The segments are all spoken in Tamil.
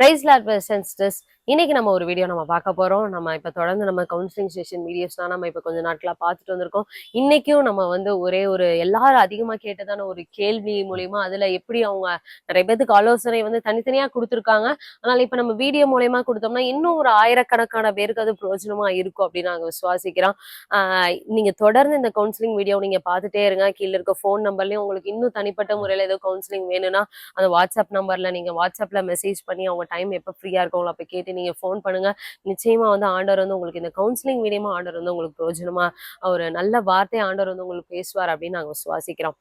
பிரைஸ் லாட் சென்ஸ்டர்ஸ் இன்னைக்கு நம்ம ஒரு வீடியோ நம்ம பார்க்க போறோம். நம்ம இப்ப தொடர்ந்து நம்ம கவுன்சிலிங் செஷன் வீடியோஸ்லாம் நம்ம இப்ப கொஞ்சம் நாட்களா பார்த்துட்டு வந்திருக்கோம். இன்னைக்கும் நம்ம வந்து ஒரே ஒரு எல்லாரும் அதிகமா கேட்டதான ஒரு கேள்வி மூலயமா அதுல எப்படி அவங்க நிறைய பேத்துக்கு ஆலோசனை வந்து தனித்தனியா கொடுத்துருக்காங்க. அதனால இப்ப நம்ம வீடியோ மூலயமா கொடுத்தோம்னா இன்னும் ஒரு ஆயிரக்கணக்கான பேருக்கு அது பிரயோஜனமா இருக்கும் அப்படின்னு நாங்க விசுவாசிக்கிறோம். நீங்கள் நீங்க தொடர்ந்து இந்த கவுன்சிலிங் வீடியோ நீங்க பார்த்துட்டே இருங்க. கீழே இருக்க ஃபோன் நம்பர்லயும் உங்களுக்கு இன்னும் தனிப்பட்ட முறையில ஏதோ கவுன்சிலிங் வேணும்னா அந்த வாட்ஸ்அப் நம்பர்ல நீங்க வாட்ஸ்அப்ல மெசேஜ் பண்ணி அவங்க டைம் எப்போ ஃப்ரீயா உங்களை அப்போ கேட்டு நீங்கள் ஃபோன் பண்ணுங்கள் நிச்சயமாக வந்து ஆண்டவர் வந்து உங்களுக்கு இந்த கவுன்சிலிங் மூலியமா ஆண்டவர் வந்து உங்களுக்கு பிரயோஜனமாக ஒரு நல்ல வார்த்தை ஆண்டவர் வந்து உங்களுக்கு பேசுவார் அப்படின்னு நாங்கள் விசுவாசிக்கிறோம்.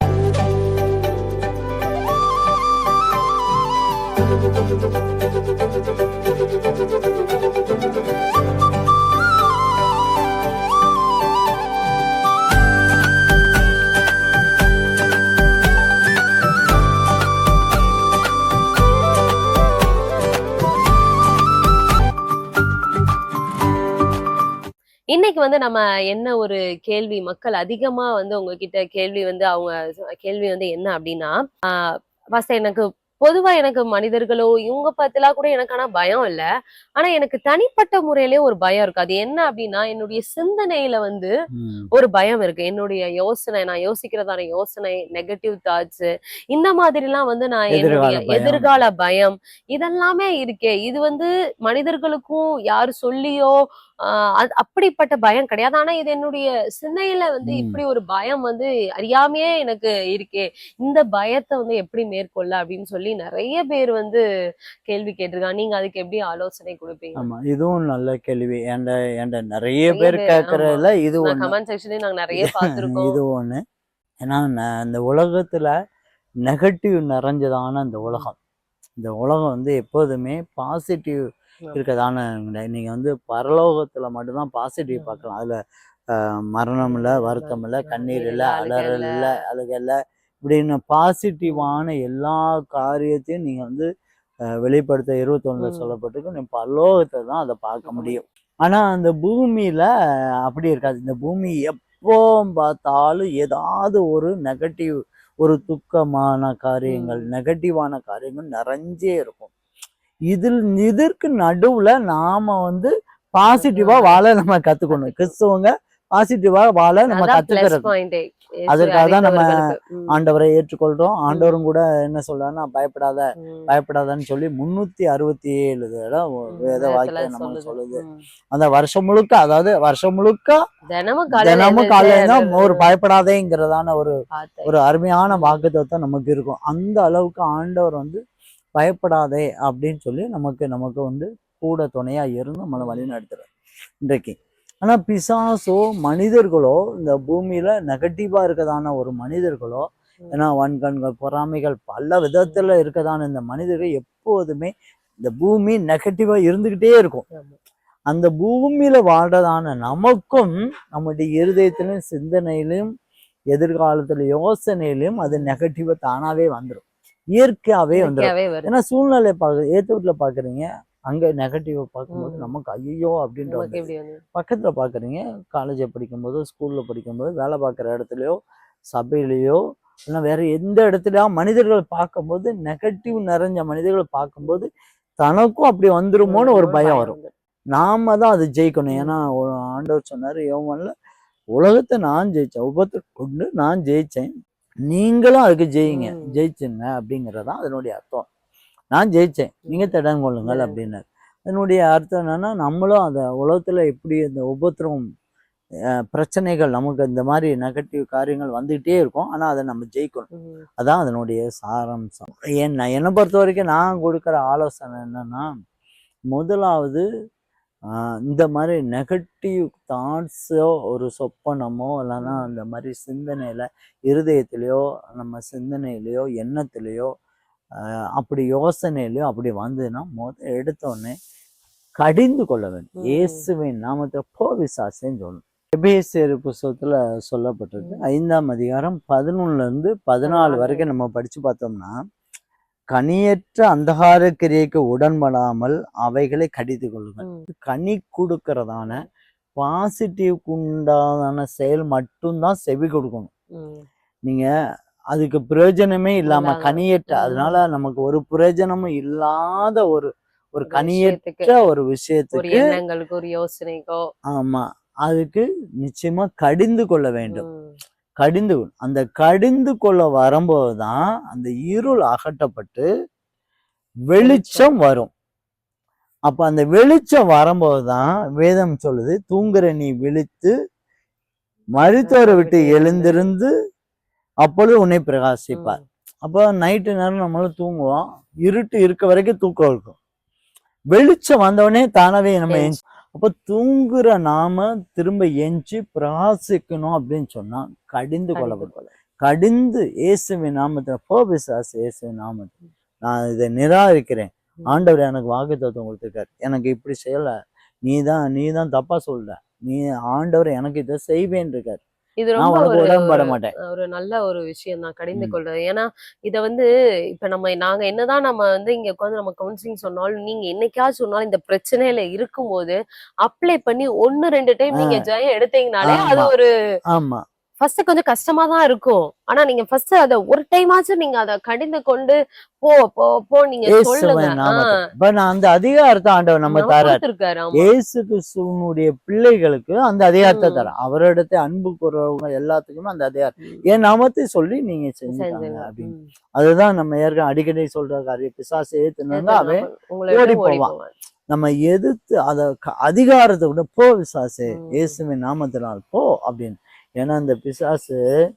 இன்னைக்கு வந்து நம்ம என்ன ஒரு கேள்வி மக்கள் அதிகமா வந்து உங்ககிட்ட கேள்வி வந்து அவங்க கேள்வி வந்து என்ன அப்படின்னா பாஸ்டர் எனக்கு பொதுவா எனக்கு மனிதர்களோ இவங்க பத்திலாம் கூட எனக்கு ஆனா பயம் இல்ல ஆனா எனக்கு தனிப்பட்ட முறையிலே ஒரு பயம் இருக்கு அது என்ன அப்படின்னா என்னுடைய சிந்தனையில வந்து. ஒரு பயம் இருக்கு என்னுடைய யோசனை நான் யோசிக்கிறதான யோசனை நெகட்டிவ் தாட்ஸ் இந்த மாதிரி எல்லாம் வந்து நான் எதிர்கால என்னுடைய பயம். எதிர்கால பயம் இதெல்லாமே இருக்கே இது வந்து மனிதர்களுக்கும் யாரு சொல்லியோ ஆஹ் அப்படிப்பட்ட பயம் கிடையாது. ஆனா இது என்னுடைய சிந்தையில வந்து. இப்படி ஒரு பயம் வந்து அறியாமையே எனக்கு இருக்கே. இந்த பயத்தை வந்து எப்படி மேற்கொள்ள அப்படின்னு சொல்லி நிறைய பேர் வந்து கேள்வி கேட்டிருக்காங்க. நீங்க அதுக்கு எப்படி ஆலோசனை கொடுப்பீங்க? ஆமா இதுவும் நல்ல கேள்வி. என்ட நிறைய பேர் கேட்கறதுல இது கமெண்ட் செக்ஷன்லயும் நாங்க நிறைய பார்த்திருக்கோம். இது ஒண்ணு. ஏன்னா இந்த உலகத்துல நெகட்டிவ் நிறைஞ்சதான இந்த உலகம். இந்த உலகம் வந்து எப்போதுமே பாசிட்டிவ். இருக்கதான கிடையாது. நீங்க வந்து பரலோகத்துல மட்டும்தான் பாசிட்டிவ். பார்க்கலாம். அதுல மரணம் இல்ல வருத்தம் இல்ல கண்ணீர் இல்ல அலறல் இல்ல அழுக இல்ல இப்படின்னு பாசிட்டிவான எல்லா காரியத்தையும் நீங்க வந்து வெளிப்படுத்த இருபத்தொன்னுல ம். சொல்லப்பட்டிருக்கு. நீ பரலோகத்தை தான் அதை பார்க்க முடியும். ஆனா அந்த பூமியில அப்படி இருக்காது. இந்த பூமி எப்போ பார்த்தாலும் ஏதாவது ஒரு நெகட்டிவ் ஒரு துக்கமான காரியங்கள். நெகட்டிவான காரியங்கள் நிறைஞ்சே இருக்கும். இதில் இதற்கு நடுவுல நாம வந்து பாசிட்டிவா வாழ நம்ம கத்துக்கணும் கிறிஸ்தவங்க பாசிட்டிவா வாழ நம்ம. இயேசுவை அதற்காக தான் நம்ம. ஆண்டவரை ஏற்றுக்கொள்றோம் ஆண்டவரும் கூட என்ன சொல்றாருன்னா பயப்படாத. பயப்படாதன்னு சொல்லி முன்னூத்தி அறுபத்தி ஏழு. வேத வாக்கியம் நம்ம சொல்லுது. அந்த வருஷம் முழுக்க அதாவது வருஷம் முழுக்க தினமும் காலையில ஒரு பயப்படாதேங்கிறதான ஒரு. ஒரு அருமையான வாக்குத்தத்தம் நமக்கு இருக்கும் அந்த அளவுக்கு ஆண்டவர் வந்து பயப்படாதே அப்படின்னு சொல்லி நமக்கு நமக்கு வந்து கூட துணையா இருந்து நம்மளை வழி நடத்துறாரு இன்றைக்கு. ஆனா பிசாசோ மனிதர்களோ இந்த பூமியில நெகட்டிவா இருக்கதான ஒரு மனிதர்களோ. ஏன்னா வன்கண்கள் பொறாமைகள் பல விதத்துல இருக்கதான இந்த மனிதர்கள் எப்போதுமே இந்த பூமி நெகட்டிவா இருந்துகிட்டே இருக்கும். அந்த பூமியில வாழ்றதான நமக்கும் நம்முடைய இருதயத்திலும் சிந்தனையிலும் எதிர்காலத்துல யோசனையிலும் அது நெகட்டிவா தானாவே வந்துடும் இயற்கையாவே வந்துடும். ஏன்னா சூழ்நிலை பார்க்க ஏத்து வீட்டுல பாக்குறீங்க அங்க நெகட்டிவ் பார்க்கும்போது. நமக்கு ஐயோ அப்படின்ற பக்கத்துல பாக்குறீங்க காலேஜ் படிக்கும்போது ஸ்கூல்ல படிக்கும்போது வேலை பார்க்குற இடத்துலயோ சபையிலயோ இல்லை வேற எந்த இடத்துலயா மனிதர்கள் பார்க்கும்போது நெகட்டிவ் நிறைஞ்ச மனிதர்களை பார்க்கும்போது தனக்கும் அப்படி வந்துருமோன்னு ஒரு பயம் வரும். நாம தான் அது ஜெயிக்கணும். ஏன்னா ஒரு ஆண்டவர் சொன்னாரு யோவான்ல உலகத்தை நான் ஜெயிச்சேன் உபத்தை கொண்டு நான் ஜெயிச்சேன் நீங்களும் அதுக்கு ஜெயிங்க. ஜெயிச்சுங்க அப்படிங்கறதுதான் அதனுடைய அர்த்தம். நான் ஜெயிச்சேன். நீங்க திடம் கொள்ளுங்கள். அப்படின்னாரு. அதனுடைய அர்த்தம் என்னன்னா நம்மளும் அந்த உலகத்துல எப்படி இந்த உபத்திரம் பிரச்சனைகள் நமக்கு இந்த மாதிரி நெகட்டிவ் காரியங்கள் வந்துகிட்டே இருக்கும். ஆனா அதை நம்ம ஜெயிக்கணும். அதான் அதனுடைய சாராம்சம். என்ன என்னை பொறுத்த வரைக்கும் நான் கொடுக்குற ஆலோசனை என்னன்னா முதலாவது இந்த மாதிரி நெகட்டிவ் தாட்ஸோ ஒரு சொப்பனமோ இல்லைன்னா அந்த மாதிரி சிந்தனையில இருதயத்திலையோ நம்ம சிந்தனையிலையோ எண்ணத்திலையோ அப்படி யோசனையிலையோ அப்படி வந்ததுன்னா முத எடுத்தோடனே கடிந்து கொள்ள வேண்டும். இயேசுவின் நாமத்தை போ விசாசேன்னு சொல்லணும். எபேசியர் புஸ்தகத்துல சொல்லப்பட்டிருக்கு. ஐந்தாம் அதிகாரம் பதினொன்னுல இருந்து பதினாலு. வரைக்கும் நம்ம படிச்சு பார்த்தோம்னா கனியற்ற அந்தகார கிரியைக்கு உடன்படாமல் அவைகளை கடித்து கொள்ளுங்கள். கனி கொடுக்கறதான பாசிட்டிவ்க்கு உண்டான செயல் மட்டும்தான் செவி கொடுக்கணும். நீங்க அதுக்கு பிரயோஜனமே இல்லாம. கனியற்ற. அதனால நமக்கு ஒரு பிரயோஜனமும் இல்லாத ஒரு ஒரு கனியற்ற ஒரு விஷயத்துக்கு எண்ணங்களுக்கு ஒரு யோசனைக்கோ ஆமா அதுக்கு நிச்சயமா கடிந்து கொள்ள வேண்டும். கடிந்து அந்த கடிந்து கொள்ள வரும்போதுதான் அந்த இருள் அகற்றப்பட்டு வெளிச்சம் வரும். அப்ப அந்த வெளிச்சம் வரும்போதுதான் வேதம் சொல்லுது தூங்குற நீ விழித்து மருத்துவரை விட்டு எழுந்திருந்து அப்பொழுது உன்னை பிரகாசிப்பார். அப்போ நைட்டு நேரம் நம்மளும் தூங்குவோம். இருட்டு இருக்க வரைக்கும் தூக்கம் இருக்கும். வெளிச்சம் வந்தவொடனே தானாவே நம்ம அப்போ தூங்குற நாம திரும்ப எஞ்சி பிரகாசிக்கணும் அப்படின்னு சொன்னா கடிந்து கொள்ளப்படும் கடிந்து இயேசுவின் நாமத்தில் போ பிசாசு இயேசுவின் நாமத்தில் நான் இதை நிராகரிக்கிறேன். ஆண்டவர் எனக்கு வாக்கு தத்துவம் கொடுத்துருக்காரு. எனக்கு இப்படி செய்யல. நீ தான் நீ தான் தப்பா சொல்ற. நீ ஆண்டவர் எனக்கு இதை செய்வேன் இருக்காரு. இது ரொம்ப ஒரு நல்ல ஒரு விஷயம் தான் கடிந்து. கொள்றது ஏன்னா இத வந்து இப்ப நம்ம நாங்க என்னதான் நம்ம வந்து இங்க உட்காந்து நம்ம கவுன்சிலிங் சொன்னாலும் நீங்க என்னைக்காச்சும் சொன்னாலும் இந்த பிரச்சனையில இருக்கும்போது அப்ளை பண்ணி ஒன்னு ரெண்டு டைம் நீங்க ஜெயம் எடுத்தீங்கனாலே அது. ஒரு ஆமா ஃபர்ஸ்ட் கொஞ்சம் கஷ்டமா தான் இருக்கும். ஆனா நீங்க ஃபர்ஸ்ட் அத ஒரு டைம் ஆச்சும் நீங்க அத கடிந்து கொண்டு போ போ போ நீங்க சொல்லுங்க நான் அந்த அதிகாரத்தை ஆண்டவர் நம்ம தரார். இயேசு கிறிஸ்துவனுடைய பிள்ளைகளுக்கு அந்த அதிகாரத்தை ம். தரார். அவரிடத்தை அன்பு கூறவங்க எல்லாத்துக்குமே அந்த அதிகாரம். என் நாமத்தை சொல்லி நீங்க செஞ்சுங்க. அப்படின்னு. அதுதான் நம்ம ஏற்கனவே அடிக்கடி சொல்ற காரியம். பிசாசு ஏத்துனாங்க அவன் ஓடி போவான். நம்ம எதிர்த்து அத அதிகாரத்தை விட போ பிசாசு ம். இயேசுவின் நாமத்தினால் போ அப்படின்னு. ஏன்னா அந்த பிசாசு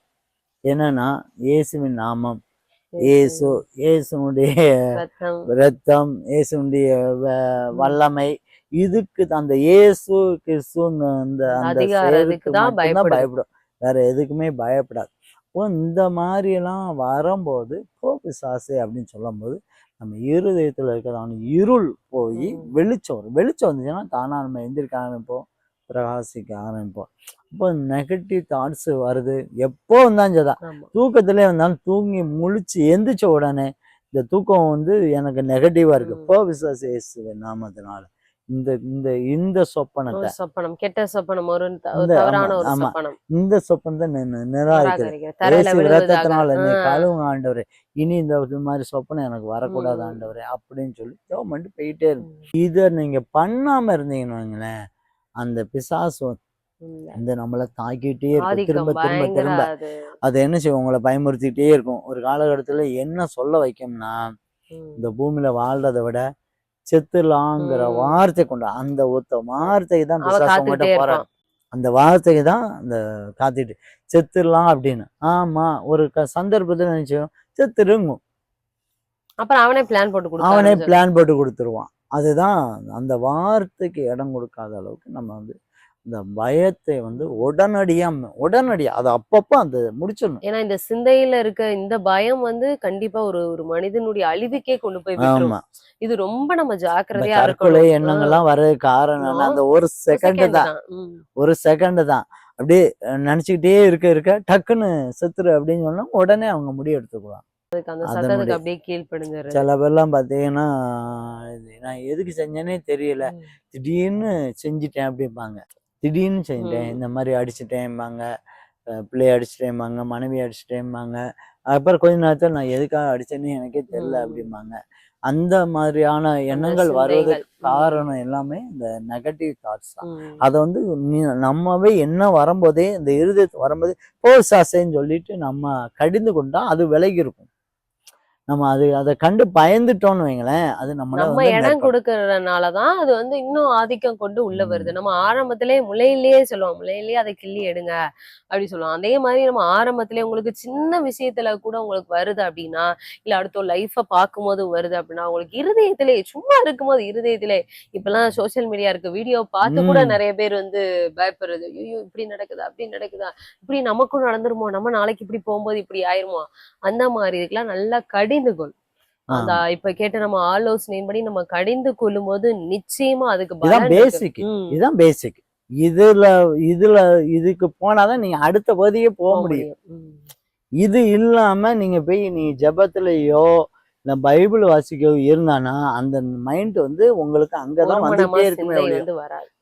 என்னன்னா இயேசுவின் நாமம். இயேசு. இயேசுனுடைய ரத்தம். வ- வல்லமை. இதுக்கு அந்த இயேசு கிறிஸ்துன்னு அந்த. பயப்படும். வேற எதுக்குமே பயப்படாது. இப்போ இந்த மாதிரி எல்லாம் வரும்போது போ பிசாசு அப்படின்னு சொல்லும்போது நம்ம இருதயத்துல இருக்கிறதான இருள் போய். வெளிச்சம் வரும். வெளிச்சம் வந்துச்சுன்னா தானா நம்ம எந்திரிக்க ஆரம்பிப்போம் பிரகாசிக்க ஆரம்பிப்போம். இப்போ நெகட்டிவ் தாட்ஸ் வருது. எப்போ வந்தாலும் சரிதான். தூக்கத்திலே வந்தாலும் தூங்கி முழிச்சு எந்திரிச்ச உடனே இந்த தூக்கம் வந்து எனக்கு நெகட்டிவா இருக்கு. ம். போ விசுவாச நாமத்தினால. இந்த இந்த இந்த சொப்பனத்தை சொப்பனம் கெட்ட சொப்பனம் ஒரு இந்த- தவறான ஒரு. சொப்பனம் இந்த சொப்பனத்தை நிராகரிக்கிறேன் நீ. கழுவுங்க ஆண்டவரே இனி இந்த இது மாதிரி சொப்பனம் எனக்கு வரக்கூடாது. ஆண்டவரே அப்படின்னு சொல்லி ஜெபம் பண்ணிட்டு போயிட்டே இருக்கும் ம். இதை நீங்க பண்ணாம இருந்தீங்கன்னு வைங்களேன் அந்த பிசாசு இல்ல. வந்து நம்மளை தாக்கிட்டே இருக்கும் திரும்ப திரும்ப திரும்ப அது என்ன செய்யும் உங்களை பயமுறுத்திக்கிட்டே இருக்கும் ஒரு காலகட்டத்துல என்ன சொல்ல வைக்கும்னா. இந்த பூமியில வாழ்றதை விட செத்துலாங்கிற. வார்த்தை கொண்டு அந்த ஒத்த வார்த்தைக்கு தான் அவ பிசாசு உங்ககிட்ட காத்துக்கிட்டே போறான் இருப்பான். அந்த வார்த்தைக்கு தான் அந்த காத்திட்டு செத்துடலாம் அப்படின்னு. ஆமா ஒரு க சந்தர்ப்பத்துல நினைச்சோம் செத்துருங்கும். அப்புறம் அவனே பிளான் போட்டு அவனே. பிளான் போட்டு கொடுத்துருவான். அதுதான் அந்த வார்த்தைக்கு இடம் கொடுக்காத அளவுக்கு நம்ம வந்து இந்த பயத்தை வந்து உடனடியா உடனடியா அது அப்பப்போ அந்த முடிச்சிடணும். ஏன்னா இந்த சிந்தையில இருக்க இந்த பயம் வந்து கண்டிப்பா ஒரு ஒரு மனிதனுடைய அழிவுக்கே கொண்டு போய் ஆமா. இது ரொம்ப நம்ம ஜாக்கிரதையா தற்கொலை எண்ணங்கள்லாம் வர காரணம்? அந்த ஒரு செகண்ட் தான். ஒரு செகண்ட் தான். அப்படியே நினைச்சுக்கிட்டே இருக்க இருக்க டக்குன்னு செத்துரு அப்படின்னு சொன்னா உடனே அவங்க முடிவு எடுத்துக்குவாங்க. சில பேர்லாம் பார்த்தீங்கன்னா நான் எதுக்கு செஞ்சேனே தெரியல. திடீர்னு செஞ்சுட்டேன் அப்படிம்பாங்க. திடீர்னு செஞ்சுட்டேன். இந்த மாதிரி அடிச்சிட்டேன்பாங்க பிள்ளைய அடிச்சிட்டேன்பாங்க மனைவி அடிச்சிட்டேன்பாங்க அப்புறம் கொஞ்ச நேரத்தில் நான் எதுக்காக அடிச்சேன்னு எனக்கே தெரியல ம். அப்படிம்பாங்க அந்த மாதிரியான எண்ணங்கள் ம். காரணம் எல்லாமே இந்த நெகட்டிவ் தாட்ஸ் தான். அதை வந்து நம்மவே என்ன வரும்போதே இந்த இருதயத்து வரும்போதே போசாசேன்னு சொல்லிட்டு நம்ம கடிந்து கொண்டா அது விலகி இருக்கும் நம்ம அது அதை கண்டு பயந்துட்டோம்னு வைங்களேன் அது நம்மள நம்ம வந்து இடம். கொடுக்கறதுனாலதான் அது வந்து இன்னும் ஆதிக்கம் கொண்டு உள்ள வருது நம்ம ஆரம்பத்திலே முளையிலேயே சொல்லுவோம் முளையிலேயே அதை கிள்ளி எடுங்க அப்படி சொல்லுவோம் அதே மாதிரி நம்ம ஆரம்பத்திலே உங்களுக்கு சின்ன விஷயத்துல கூட உங்களுக்கு வருது அப்படின்னா இல்ல அடுத்த லைஃப பார்க்கும்போது வருது அப்படின்னா உங்களுக்கு இருதயத்திலே சும்மா இருக்கும்போது இருதயத்திலே இப்பெல்லாம் சோசியல் மீடியா இருக்கு வீடியோ பார்த்து கூட. நிறைய பேர் வந்து பயப்படுறது ஐயோ இப்படி நடக்குதா அப்படி நடக்குதா இப்படி நமக்கும் நடந்துருமோ நம்ம நாளைக்கு இப்படி போகும்போது இப்படி ஆயிருமோ அந்த மாதிரி இதுக்கெல்லாம் நல்லா கடிந்து கொள் அந்த. இப்ப கேட்ட நம்ம ஆலோசனையின்படி நம்ம கடிந்து கொள்ளும் போது நிச்சயமா அதுக்கு இதுதான். பேசிக் இதுதான் பேசிக் இதுல இதுல இதுக்கு போனாதான் நீங்க அடுத்த பகுதியே போக முடியும். இது இல்லாம நீங்க போய் நீ ஜெபத்திலேயோ இல்ல பைபிள் வாசிக்கோ இருந்தானா அந்த மைண்ட் வந்து உங்களுக்கு அங்கதான் வந்துட்டே இருக்குமே ஒழிய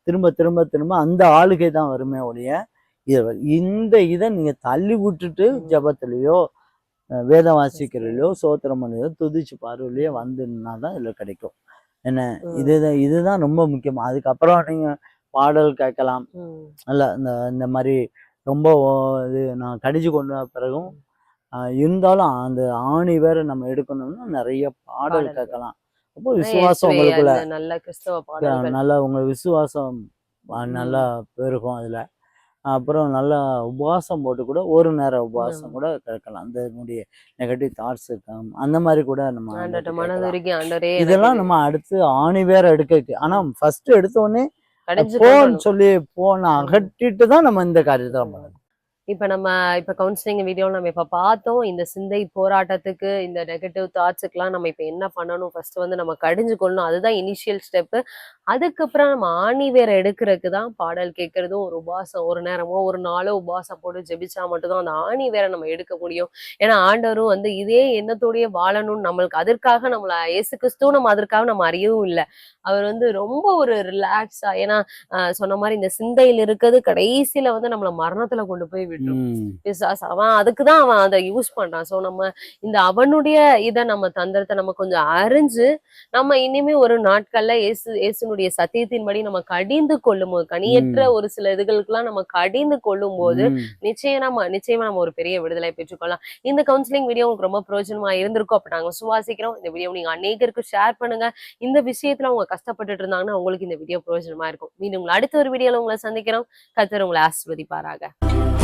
திரும்ப திரும்ப திரும்ப அந்த ஆளுகை தான் வருமே ஒழிய இந்த இதை நீங்க தள்ளி விட்டுட்டு. ஜெபத்திலேயோ வேதம் வாசிக்கிறதுலையோ சோத்திரம் பண்ணியோ துதிச்சு பார்வையிலையோ வந்துன்னா தான் இதுல கிடைக்கும். என்ன. இதுதான் இதுதான் ரொம்ப முக்கியம். அதுக்கப்புறம் நீங்க பாடல் கேட்கலாம். ம். இல்ல இந்த இந்த மாதிரி ரொம்ப இது நான் கடிச்சு கொண்டு வந்த பிறகும் இருந்தாலும் அந்த ஆணி வேற நம்ம எடுக்கணும்னா நிறைய பாடல். கேட்கலாம். அப்போ விசுவாசம் உங்களுக்குள்ள. நல்ல கிறிஸ்தவ பாடல்கள். நல்லா உங்க விசுவாசம் நல்லா பெருகும் அதுல. அப்புறம் நல்லா உபவாசம் போட்டு கூட ஒரு நேரம் உபவாசம் கூட கேட்கலாம் அந்த என்னுடைய நெகட்டிவ் தாட்ஸ் இருக்காங்க அந்த மாதிரி கூட நம்ம இதெல்லாம் நம்ம அடுத்து ஆணி வேற எடுக்க ஆனா ஃபர்ஸ்ட் எடுத்த உடனே கடிஞ்சு போன் கொள்ளணும். சொல்லி போன அகற்றிட்டு தான் நம்ம இந்த காரியத்தை பண்ணணும். இப்போ நம்ம இப்போ கவுன்சிலிங் வீடியோ நம்ம இப்போ பார்த்தோம் இந்த சிந்தை போராட்டத்துக்கு இந்த நெகட்டிவ் தாட்ஸுக்கெலாம் நம்ம இப்போ என்ன பண்ணணும்? ஃபர்ஸ்ட் வந்து நம்ம கடிஞ்சு கொள்ளணும் அதுதான் இனிஷியல் ஸ்டெப்பு அதுக்கப்புறம் நம்ம ஆணி வேற எடுக்கிறதுக்கு தான் பாடல் கேட்கறதும் ஒரு உபாசம். ஒரு நேரமோ ஒரு நாளோ உபாசம் போட்டு ஜெபிச்சா மட்டும்தான் அந்த ஆணி வேற நம்ம எடுக்க முடியும். ஏன்னா ஆண்டவரும் வந்து இதே எண்ணத்தோடயே வாழணும்னு நம்மளுக்கு அதற்காக நம்மளை இயேசு கிறிஸ்துவும் நம்ம அதற்காக நம்ம அறியவும் இல்லை. அவர் வந்து ரொம்ப ஒரு ரிலாக்ஸாக ஏன்னா சொன்ன மாதிரி இந்த சிந்தையில் இருக்கிறது கடைசியில வந்து நம்மளை மரணத்தில் கொண்டு போய் விட்டுரும். ம். பிசாசு அவன் அதுக்குதான் அவன் அதை யூஸ் பண்றான். சோ நம்ம இந்த அவனுடைய இத நம்ம தந்திரத்தை நம்ம கொஞ்சம் அறிஞ்சு நம்ம இனிமே ஒரு நாட்கள்ல இயேசு இயேசுனுடைய சத்தியத்தின்படி நம்ம கடிந்து கொள்ளும் போது கனியற்ற ஒரு சில இதுகளுக்கெல்லாம் நம்ம கடிந்து கொள்ளும் போது. நிச்சயம் நம்ம நிச்சயமா நம்ம ஒரு பெரிய விடுதலை பெற்றுக்கொள்ளலாம். இந்த கவுன்சிலிங் வீடியோ உங்களுக்கு ரொம்ப பிரயோஜனமா இருந்திருக்கும். அப்ப நாங்க சுவாசிக்கிறோம். இந்த வீடியோ நீங்க அநேகருக்கு ஷேர் பண்ணுங்க. இந்த விஷயத்துல அவங்க கஷ்டப்பட்டுட்டு இருந்தாங்கன்னா உங்களுக்கு இந்த வீடியோ பிரயோஜனமா இருக்கும். மீண்டும் உங்களை அடுத்த ஒரு வீடியோல உங்களை சந்திக்கிறோம். கத்தர் உங்களை ஆசிர்வதிப்பாராக.